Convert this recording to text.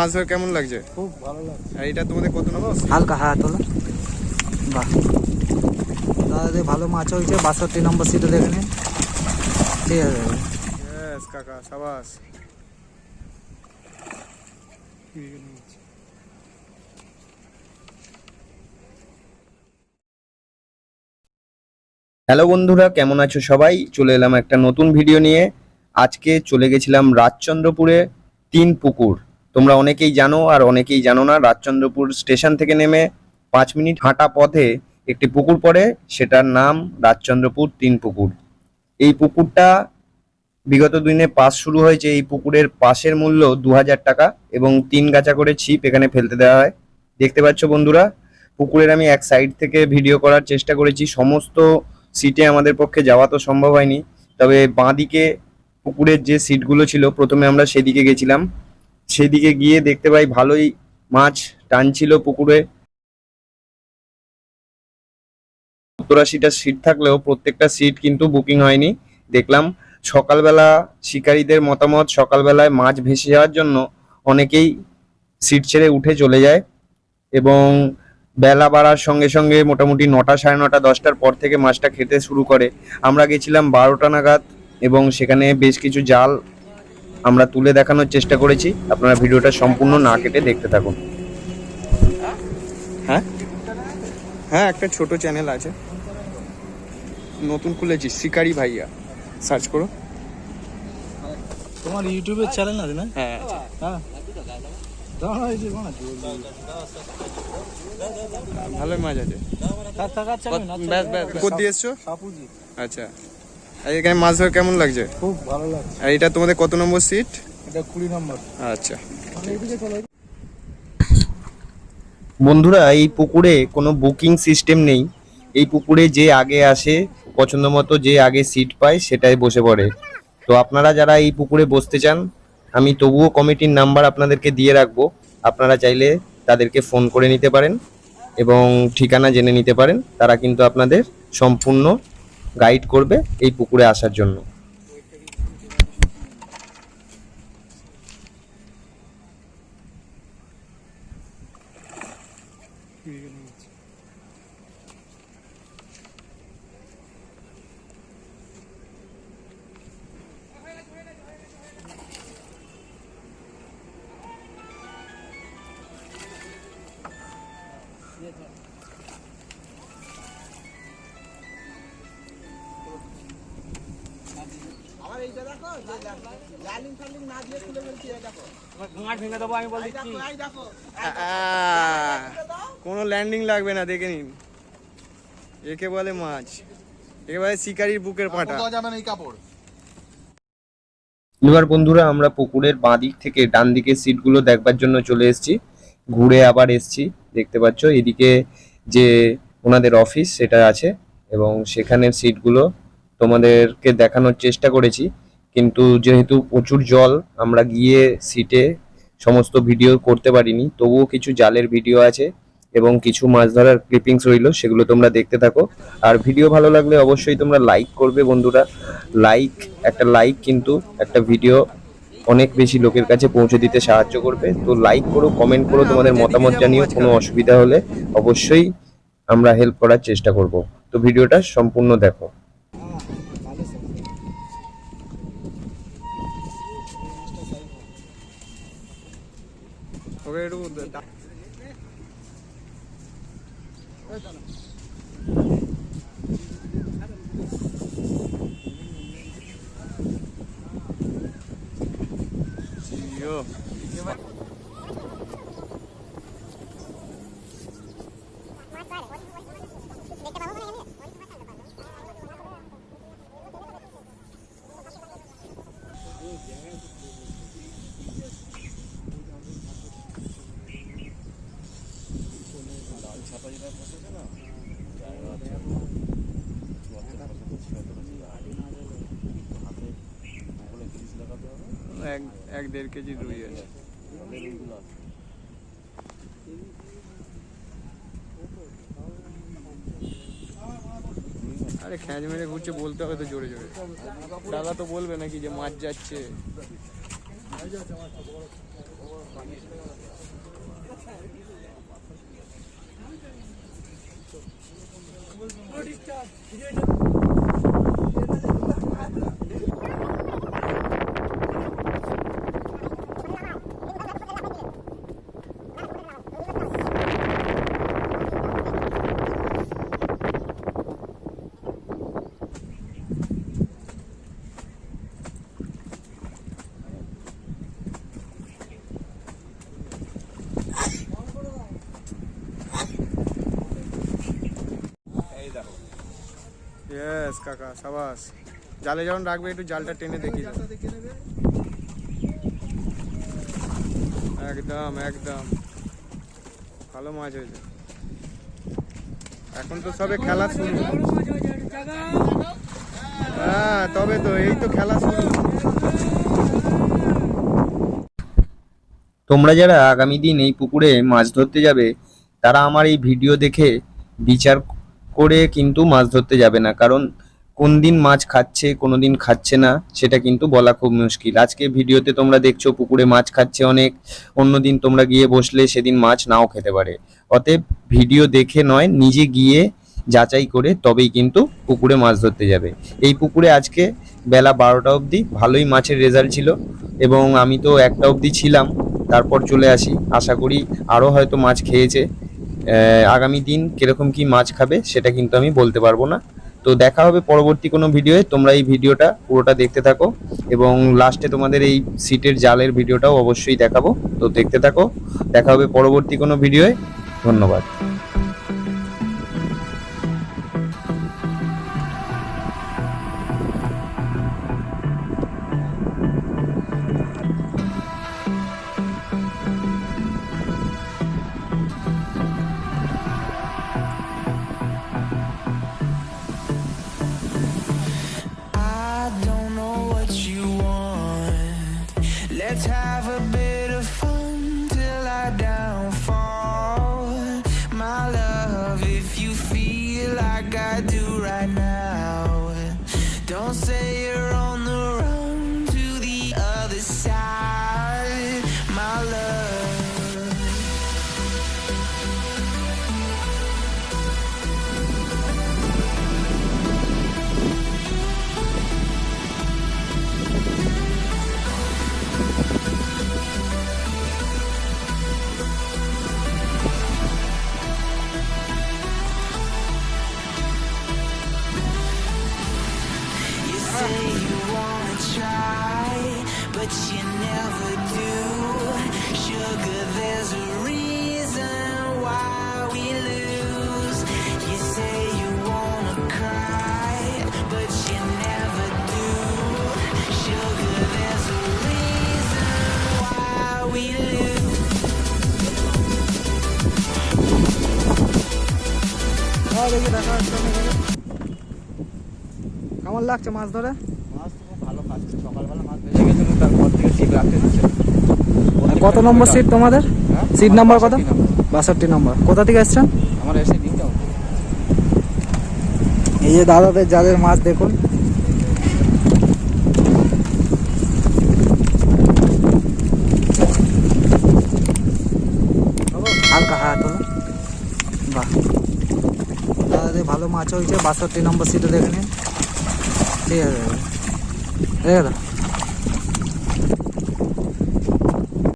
মাছ ধরে কেমন লাগছে? খুব ভালো লাগছে। আর এটা তোমাদের কত নম্বর? হালকা হ্যাঁ তোলো বাহ। দাদা ভালো মাছ হয়েছে বাষট্টি নম্বর সিটে দেখে নিন। ঠিক আছে। কাকা সাবাস। হ্যালো বন্ধুরা কেমন আছো সবাই? চলে এলাম একটা নতুন ভিডিও নিয়ে। আজকে চলে গেছিলাম রাজচন্দ্রপুরে তিন পুকুর। তোমরা অনেকেই জানো আর অনেকেই জানো না, রাজচন্দ্রপুর স্টেশন থেকে নেমে পাঁচ মিনিট হাঁটা পথে একটি পুকুর পড়ে, সেটার নাম রাজচন্দ্রপুর তিন পুকুর। এই পুকুরটা বিগত দিনে পাস শুরু হয়েছে। এই পুকুরের পাশের মূল্য দু হাজার টাকা এবং তিন গাছা করে ছিপ এখানে ফেলতে দেওয়া হয়। দেখতে পাচ্ছ বন্ধুরা, পুকুরের আমি এক সাইড থেকে ভিডিও করার চেষ্টা করেছি। সমস্ত সিটে আমাদের পক্ষে যাওয়া তো সম্ভব হয়নি। তবে বাঁদিকে পুকুরের যে সিটগুলো ছিল, প্রথমে আমরা সেদিকে গেছিলাম। সেদিকে গিয়ে দেখতে পাই ভালোই মাছ টানছিল পুকুরে। সত্তর সিট থাকলেও প্রত্যেকটা সিট কিন্তু বুকিং হয়নি। দেখলাম সকালবেলা শিকারীদের মতামত, সকালবেলায় মাছ ভেসে যাওয়ার জন্য অনেকেই সিট ছেড়ে উঠে চলে যায় এবং বেলা বাড়ার সঙ্গে সঙ্গে মোটামুটি নটা সাড়ে নটা, দশটার পর থেকে মাছটা খেতে শুরু করে। আমরা গেছিলাম বারোটা নাগাদ এবং সেখানে বেশ কিছু জাল আমরা তুলে দেখানোর চেষ্টা করেছি। আপনারা ভিডিওটা সম্পূর্ণ না কেটে দেখতে থাকুন। হ্যাঁ? হ্যাঁ একটা ছোট চ্যানেল আছে। নতুন খুলেছি শিকারি ভাইয়া। সার্চ করো। তোমার ইউটিউবের চ্যানেল আছে না হ্যাঁ হ্যাঁ। ভালোই মাছ আছে। আচ্ছা। আর এখানে মাছ ধরে কেমন লাগছে? খুব ভালো লাগছে। আর এটা তোমাদের কত নম্বর সিট এটা কুড়ি নম্বর। আচ্ছা। বন্ধুরা এই পুকুরে কোনো বুকিং সিস্টেম নেই। এই পুকুরে যে আগে আসে পছন্দ মতো যে আগে সিট পায় সেটাই বসে পড়ে। তো আপনারা যারা এই পুকুরে বসতে চান আমি তবুও কমিটির নাম্বার আপনাদেরকে দিয়ে রাখব। আপনারা চাইলে তাদেরকে ফোন করে নিতে পারেন এবং ঠিকানা জেনে নিতে পারেন। তারা কিন্তু আপনাদের সম্পূর্ণ গাইড করবে এই পুকুরে আসার জন্য। আহ, কোনো ল্যান্ডিং লাগবে না দেখে নিন। একে বলে মাছ একে বলে শিকারির বুকের পাটা। এবার বন্ধুরা আমরা পুকুরের বাঁ দিক থেকে ডান দিকের সিটগুলো দেখবার জন্য চলে এসেছি। ঘুরে আবার এসছি দেখতে পাচ্ছ এদিকে যে ওনাদের অফিস সেটা আছে এবং সেখানের সিটগুলো তোমাদেরকে দেখানোর চেষ্টা করেছি। কিন্তু যেহেতু প্রচুর জল, আমরা গিয়ে সিটে সমস্ত ভিডিও করতে পারিনি। তবুও কিছু জালের ভিডিও আছে এবং কিছু মাছ ধরার ক্লিপিংস রইল, সেগুলো তোমরা দেখতে থাকো। আর ভিডিও ভালো লাগলে অবশ্যই তোমরা লাইক করবে বন্ধুরা। লাইক একটা লাইক কিন্তু একটা ভিডিও অনেক বেশি লোকের কাছে পৌঁছে দিতে সাহায্য করবে। তো লাইক করো কমেন্ট করো, তোমাদের মতামত জানিও। কোনো অসুবিধা হলে অবশ্যই আমরা হেল্প করার চেষ্টা করব। তো ভিডিওটা সম্পূর্ণ দেখো। ওকে একটু দা- এক দেড় কেজি রুই আছে। আরে খ্যাঁচ মেরে ঘুরছে বলতে হবে তো জোরে জোরে। দাদা তো বলবে নাকি যে মাছ যাচ্ছে। ডিসচার্জ ইয়েস কাকা, সাবাস। জালে যখন রাখবে, একটু জালটা টেনে দেখি। একদম একদম। ভালো মাছ হয়েছে। এখন তো সবে খেলা শুরু। হ্যাঁ তবে তো, এই তো খেলা শুরু। তোমরা যারা আগামী দিন এই পুকুরে মাছ ধরতে যাবে, তারা আমার এই ভিডিও দেখে বিচার করে কিন্তু মাছ ধরতে যাবে না। কারণ কোন দিন মাছ খাচ্ছে, কোনো দিন খাচ্ছে না, সেটা কিন্তু বলা খুব মুশকিল। আজকে ভিডিওতে তোমরা দেখছ পুকুরে মাছ খাচ্ছে অনেক, অন্য দিন তোমরা গিয়ে বসলে সেদিন মাছ নাও খেতে পারে। অতএব ভিডিও দেখে নয়, নিজে গিয়ে যাচাই করে তবেই কিন্তু পুকুরে মাছ ধরতে যাবে। এই পুকুরে আজকে বেলা বারোটা অবধি ভালোই মাছের রেজাল্ট ছিল এবং আমি তো একটা অবধি ছিলাম, তারপর চলে আসি। আশা করি আরও হয়তো মাছ খেয়েছে। আগামী দিন কীরকম কি মাছ খাবে সেটা কিন্তু আমি বলতে পারব না। তো দেখা হবে পরবর্তী কোনো ভিডিওয়ে তোমরা এই ভিডিওটা পুরোটা দেখতে থাকো এবং লাস্টে তোমাদের এই সিটের জালের ভিডিওটাও অবশ্যই দেখাবো। তো দেখতে থাকো। দেখা হবে পরবর্তী কোনো ভিডিওয়ে ধন্যবাদ। Like I do say you wanna try, but you never do. Sugar, there's a কেমন লাগছে মাছ ধরে? মাছ তো খুব ভালো সকালবেলা মাছ গেছিল তারপর থেকে টিপ রাখতে দিচ্ছে কত নম্বর সিট তোমাদের? হ্যাঁ? সিট নাম্বার কত? বাষট্টি নম্বর। কোথা থেকে এসছেন? আমার এসে এই যে দাদাদের যাদের মাছ দেখুন। হালকা হ্যাঁ? তো বাহ। দাদাদের ভালো মাছ হয়েছে বাষট্টি নম্বর সিটে দেখে নিন। ঠিক আছে ঠিক আছে